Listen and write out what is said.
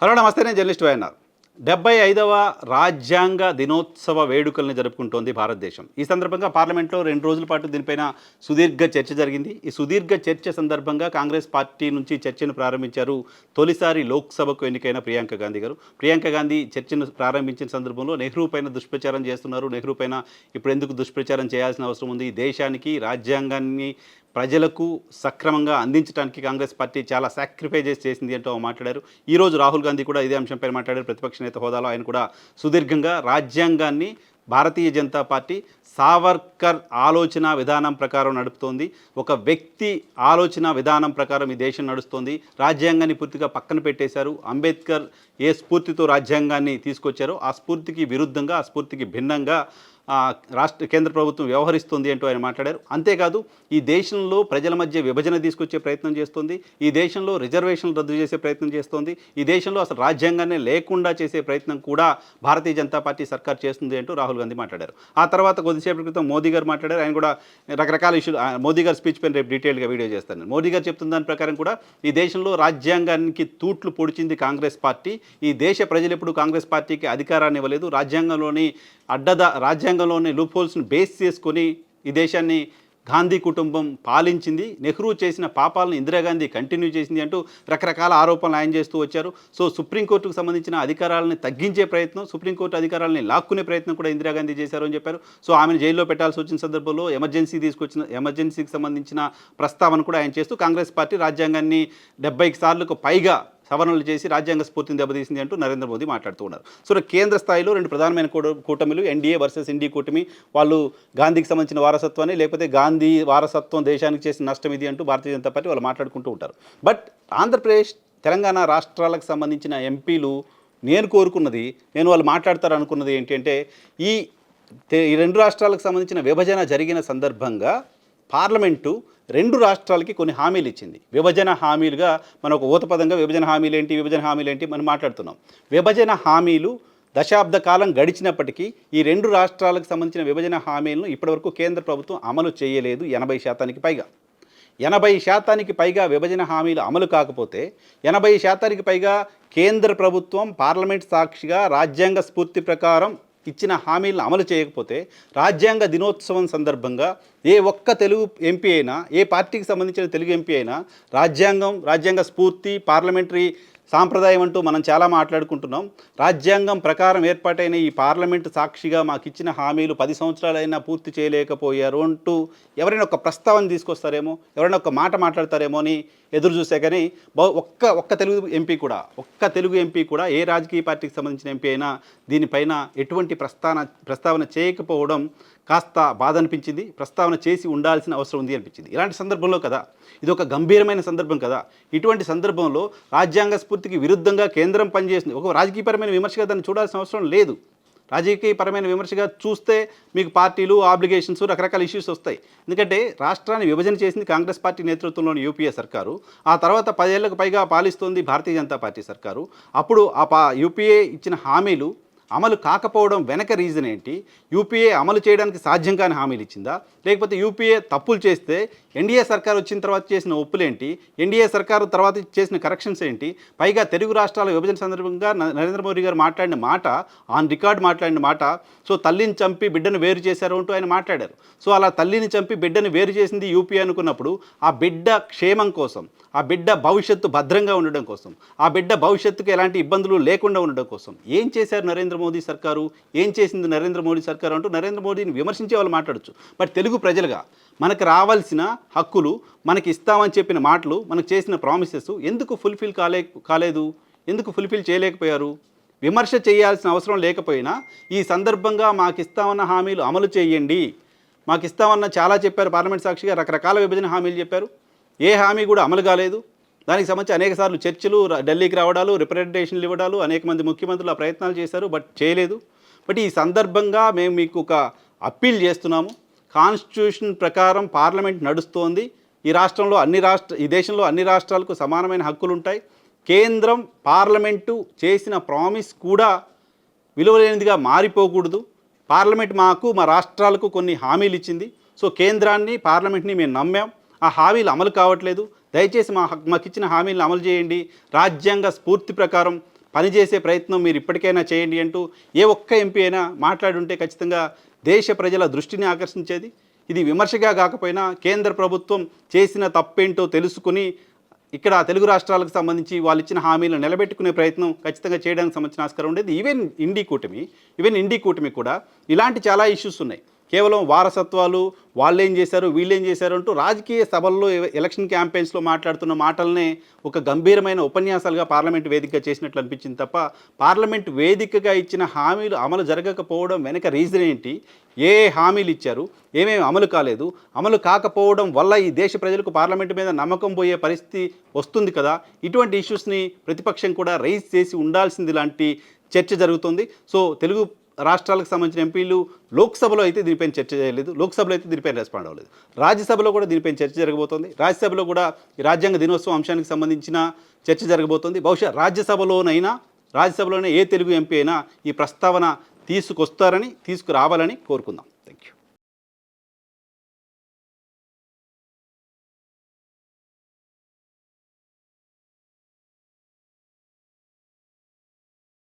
Hello నమస్తే నేను journalist YNR డెబ్బై ఐదవ రాజ్యాంగ దినోత్సవ వేడుకల్ని జరుపుకుంటోంది భారతదేశం. ఈ సందర్భంగా పార్లమెంట్లో రెండు రోజుల పాటు దీనిపైన సుదీర్ఘ చర్చ జరిగింది. ఈ సుదీర్ఘ చర్చ సందర్భంగా కాంగ్రెస్ పార్టీ నుంచి చర్చను ప్రారంభించారు తొలిసారి లోక్సభకు ఎన్నికైన ప్రియాంక గాంధీ గారు. ప్రియాంక గాంధీ చర్చను ప్రారంభించిన సందర్భంలో నెహ్రూ పైన దుష్ప్రచారం చేస్తున్నారు. నెహ్రూ పైన ఇప్పుడు ఎందుకు దుష్ప్రచారం చేయాల్సిన అవసరం ఉంది? దేశానికి రాజ్యాంగాన్ని ప్రజలకు సక్రమంగా అందించడానికి కాంగ్రెస్ పార్టీ చాలా సాక్రిఫైజెస్ చేసింది అంటూ మాట్లాడారు. ఈ రోజు రాహుల్ గాంధీ కూడా ఇదే అంశంపై మాట్లాడారు. ప్రతిపక్ష నేత హోదాలో ఆయన కూడా సుదీర్ఘంగా రాజ్యాంగాన్ని భారతీయ జనతా పార్టీ సావర్కర్ ఆలోచన విధానం ప్రకారం నడుపుతోంది. ఒక వ్యక్తి ఆలోచన విధానం ప్రకారం ఈ దేశం నడుస్తోంది. రాజ్యాంగాన్ని పూర్తిగా పక్కన పెట్టేశారు. అంబేద్కర్ ఏ స్ఫూర్తితో రాజ్యాంగాన్ని తీసుకొచ్చారో ఆ స్ఫూర్తికి విరుద్ధంగా ఆ స్ఫూర్తికి భిన్నంగా రాష్ట్ర కేంద్ర ప్రభుత్వం వ్యవహరిస్తుంది అంటూ ఆయన మాట్లాడారు. అంతేకాదు ఈ దేశంలో ప్రజల మధ్య విభజన తీసుకొచ్చే ప్రయత్నం చేస్తుంది. ఈ దేశంలో రిజర్వేషన్లు రద్దు చేసే ప్రయత్నం చేస్తోంది. ఈ దేశంలో అసలు రాజ్యాంగాన్ని లేకుండా చేసే ప్రయత్నం కూడా భారతీయ జనతా పార్టీ సర్కార్ చేస్తుంది అంటూ రాహుల్ గాంధీ మాట్లాడారు. ఆ తర్వాత కొద్దిసేపటి క్రితం మోదీ గారు మాట్లాడారు. ఆయన కూడా రకరకాల ఇష్యూలు మోదీ గారి స్పీచ్ పైన రేపు డీటెయిల్గా వీడియో చేస్తాను. మోదీ గారు చెప్తున్న దాని ప్రకారం కూడా ఈ దేశంలో రాజ్యాంగానికి తూట్లు పొడిచింది కాంగ్రెస్ పార్టీ. ఈ దేశ ప్రజలు ఎప్పుడు కాంగ్రెస్ పార్టీకి అధికారాన్ని ఇవ్వలేదు. రాజ్యాంగంలోని అడ్డద రాజ్యాంగంలోని లూప్ బేస్ చేసుకొని ఈ దేశాన్ని గాంధీ కుటుంబం పాలించింది. నెహ్రూ చేసిన పాపాలను ఇందిరాగాంధీ కంటిన్యూ చేసింది అంటూ రకరకాల ఆరోపణలు ఆయన చేస్తూ వచ్చారు. సో సుప్రీంకోర్టుకు సంబంధించిన అధికారాలను తగ్గించే ప్రయత్నం సుప్రీంకోర్టు అధికారాలని లాక్కునే ప్రయత్నం కూడా ఇందిరాగాంధీ చేశారు అని చెప్పారు. సో ఆమెను జైల్లో పెట్టాల్సి వచ్చిన సందర్భంలో ఎమర్జెన్సీ తీసుకొచ్చిన ఎమర్జెన్సీకి సంబంధించిన ప్రస్తావన కూడా ఆయన చేస్తూ కాంగ్రెస్ పార్టీ రాజ్యాంగాన్ని డెబ్బైకి సార్లకు పైగా సవరణలు చేసి రాజ్యాంగ స్ఫూర్తిని దెబ్బతీసింది అంటూ నరేంద్ర మోదీ మాట్లాడుతూ ఉన్నారు. సో కేంద్ర స్థాయిలో రెండు ప్రధానమైన కూట- కూటమిలు ఎన్డీఏ వర్సెస్ ఇండీ కూటమి వాళ్ళు గాంధీకి సంబంధించిన వారసత్వాన్ని లేకపోతే గాంధీ వారసత్వం దేశానికి చేసిన నష్టం ఇది అంటూ భారతీయ జనతా పార్టీ వాళ్ళు మాట్లాడుకుంటూ ఉంటారు. బట్ ఆంధ్రప్రదేశ్ తెలంగాణ రాష్ట్రాలకు సంబంధించిన ఎంపీలు నేను కోరుకున్నది నేను వాళ్ళు మాట్లాడతారు అనుకున్నది ఏంటంటే ఈ ఈ రెండు రాష్ట్రాలకు సంబంధించిన విభజన జరిగిన సందర్భంగా పార్లమెంటు రెండు రాష్ట్రాలకి కొన్ని హామీలు ఇచ్చింది. విభజన హామీలుగా మనం ఒక ఊతపదంగా విభజన హామీలు ఏంటి విభజన హామీలు ఏంటి మనం మాట్లాడుతున్నాం. విభజన హామీలు దశాబ్ద కాలం గడిచినప్పటికీ ఈ రెండు రాష్ట్రాలకు సంబంధించిన విభజన హామీలను ఇప్పటివరకు కేంద్ర ప్రభుత్వం అమలు చేయలేదు ఎనభై శాతానికి పైగా. ఎనభై శాతానికి పైగా విభజన హామీలు అమలు కాకపోతే ఎనభై శాతానికి పైగా కేంద్ర ప్రభుత్వం పార్లమెంట్ సాక్షిగా రాజ్యాంగ స్ఫూర్తి ప్రకారం ఇచ్చిన హామీలను అమలు చేయకపోతే రాజ్యాంగ దినోత్సవం సందర్భంగా ఏ ఒక్క తెలుగు ఎంపీ అయినా ఏ పార్టీకి సంబంధించిన తెలుగు ఎంపీ అయినా రాజ్యాంగం రాజ్యాంగ స్ఫూర్తి పార్లమెంటరీ సాంప్రదాయం అంటూ మనం చాలా మాట్లాడుకుంటున్నాం. రాజ్యాంగం ప్రకారం ఏర్పాటైన ఈ పార్లమెంటు సాక్షిగా మాకు ఇచ్చిన హామీలు పది సంవత్సరాలైనా పూర్తి చేయలేకపోయారు అంటూ ఎవరైనా ఒక ప్రస్తావన తీసుకొస్తారేమో ఎవరైనా ఒక మాట మాట్లాడతారేమో అని ఎదురు చూసే కానీ ఒక్క ఒక్క తెలుగు ఎంపీ కూడా ఒక్క తెలుగు ఎంపీ కూడా ఏ రాజకీయ పార్టీకి సంబంధించిన ఎంపీ అయినా దీనిపైన ఎటువంటి ప్రస్తావన ప్రస్తావన చేయకపోవడం కాస్త బాధ అనిపించింది ప్రస్తావన చేసి ఉండాల్సిన అవసరం ఉంది అనిపించింది. ఇలాంటి సందర్భంలో కదా ఇది ఒక గంభీరమైన సందర్భం కదా ఇటువంటి సందర్భంలో రాజ్యాంగ స్ఫూర్తికి విరుద్ధంగా కేంద్రం పనిచేస్తుంది ఒక రాజకీయపరమైన విమర్శగా దాన్ని చూడాల్సిన అవసరం లేదు. రాజకీయపరమైన విమర్శగా చూస్తే మీకు పార్టీలు ఆబ్లిగేషన్స్ రకరకాల ఇష్యూస్ వస్తాయి. ఎందుకంటే రాష్ట్రాన్ని విభజన చేసింది కాంగ్రెస్ పార్టీ నేతృత్వంలోని యూపీఏ సర్కారు. ఆ తర్వాత పదేళ్ళకు పైగా పాలిస్తోంది భారతీయ జనతా పార్టీ సర్కారు. అప్పుడు ఆ పా యూపీఏ ఇచ్చిన హామీలు అమలు కాకపోవడం వెనక రీజన్ ఏంటి? యూపీఏ అమలు చేయడానికి సాధ్యం కాని హామీలు ఇచ్చిందా? లేకపోతే యూపీఏ తప్పులు చేస్తే ఎన్డీఏ సర్కార్ వచ్చిన తర్వాత చేసిన ఒప్పులేంటి? ఎన్డీఏ సర్కారు తర్వాత చేసిన కరెక్షన్స్ ఏంటి? పైగా తెలుగు రాష్ట్రాల విభజన సందర్భంగా నరేంద్ర మోడీ గారు మాట్లాడిన మాట ఆన్ రికార్డ్ మాట్లాడిన మాట సో తల్లిని చంపి బిడ్డను వేరు చేశారు అంటూ ఆయన మాట్లాడారు. సో అలా తల్లిని చంపి బిడ్డను వేరు చేసింది యూపీ అనుకున్నప్పుడు ఆ బిడ్డ క్షేమం కోసం ఆ బిడ్డ భవిష్యత్తు భద్రంగా ఉండడం కోసం ఆ బిడ్డ భవిష్యత్తుకు ఎలాంటి ఇబ్బందులు లేకుండా ఉండడం కోసం ఏం చేశారు నరేంద్ర మోదీ సర్కారు? ఏం చేసింది నరేంద్ర మోడీ సర్కారు? అంటూ నరేంద్ర మోడీని విమర్శించే వాళ్ళు మాట్లాడచ్చు. బట్ తెలుగు ప్రజలుగా మనకు రావాల్సిన హక్కులు మనకి ఇస్తామని చెప్పిన మాటలు మనకు చేసిన ప్రామిసెస్ ఎందుకు ఫుల్ఫిల్ కాలే కాలేదు? ఎందుకు ఫుల్ఫిల్ చేయలేకపోయారు? విమర్శ చేయాల్సిన అవసరం లేకపోయినా ఈ సందర్భంగా మాకు ఇస్తామన్న హామీలు అమలు చేయండి. మాకు ఇస్తామన్న చాలా చెప్పారు పార్లమెంట్ సాక్షిగా రకరకాల విభజన హామీలు చెప్పారు. ఏ హామీ కూడా అమలు కాలేదు. దానికి సంబంధించి అనేక సార్లు చర్చలు ఢిల్లీకి రావడాలు రిప్రజెంటేషన్లు ఇవ్వడాలు అనేక మంది ముఖ్యమంత్రులు ఆ ప్రయత్నాలు చేశారు బట్ చేయలేదు. బట్ ఈ సందర్భంగా మేము మీకు ఒక అప్పీల్ చేస్తున్నాము. కాన్స్టిట్యూషన్ ప్రకారం పార్లమెంట్ నడుస్తోంది. ఈ రాష్ట్రంలో అన్ని రాష్ట్ర ఈ దేశంలో అన్ని రాష్ట్రాలకు సమానమైన హక్కులు ఉంటాయి. కేంద్రం పార్లమెంటు చేసిన ప్రామిస్ కూడా విలువలేనిదిగా మారిపోకూడదు. పార్లమెంట్ మాకు మా రాష్ట్రాలకు కొన్ని హామీలు ఇచ్చింది. సో కేంద్రాన్ని పార్లమెంట్ని మేము నమ్మాం. ఆ హామీలు అమలు కావట్లేదు. దయచేసి మా మాకు ఇచ్చిన హామీలను అమలు చేయండి. రాజ్యాంగ స్ఫూర్తి ప్రకారం పనిచేసే ప్రయత్నం మీరు ఇప్పటికైనా చేయండి అంటూ ఏ ఒక్క ఎంపీ అయినా మాట్లాడుంటే ఖచ్చితంగా దేశ ప్రజల దృష్టిని ఆకర్షించేది. ఇది విమర్శగా కాకపోయినా కేంద్ర ప్రభుత్వం చేసిన తప్పేంటో తెలుసుకుని ఇక్కడ తెలుగు రాష్ట్రాలకు సంబంధించి వాళ్ళు ఇచ్చిన హామీలను నిలబెట్టుకునే ప్రయత్నం ఖచ్చితంగా చేయడానికి సంబంధించిన ఆస్కారం ఉండేది. ఈవెన్ ఇండి కూటమి ఈవెన్ ఇండి కూటమి కూడా ఇలాంటి చాలా ఇష్యూస్ ఉన్నాయి. కేవలం వారసత్వాలు వాళ్ళేం చేశారు వీళ్ళేం చేశారు అంటూ రాజకీయ సభల్లో ఎలక్షన్ క్యాంపెయిన్స్లో మాట్లాడుతున్న మాటలనే ఒక గంభీరమైన ఉపన్యాసాలుగా పార్లమెంట్ వేదికగా చేసినట్లు అనిపించింది తప్ప పార్లమెంట్ వేదికగా ఇచ్చిన హామీలు అమలు జరగకపోవడం వెనక రీజన్ ఏంటి? ఏ హామీలు ఇచ్చారు? ఏమేమి అమలు కాలేదు? అమలు కాకపోవడం వల్ల ఈ దేశ ప్రజలకు పార్లమెంట్ మీద నమ్మకం పోయే పరిస్థితి వస్తుంది కదా? ఇటువంటి ఇష్యూస్ని ప్రతిపక్షం కూడా రైజ్ చేసి ఉండాల్సింది లాంటి చర్చ జరుగుతుంది. సో తెలుగు రాష్ట్రాలకు సంబంధించిన ఎంపీలు లోక్సభలో అయితే దీనిపైన చర్చ చేయలేదు. లోక్సభలో అయితే దీనిపైన రెస్పాండ్ అవ్వలేదు. రాజ్యసభలో కూడా దీనిపైన చర్చ జరగబోతోంది. రాజ్యసభలో కూడా ఈ రాజ్యాంగ దినోత్సవం అంశానికి సంబంధించిన చర్చ జరగబోతోంది. బహుశా రాజ్యసభలోనైనా రాజ్యసభలోనే ఏ తెలుగు ఎంపీ అయినా ఈ ప్రస్తావన తీసుకొస్తారని తీసుకురావాలని కోరుకుందాం.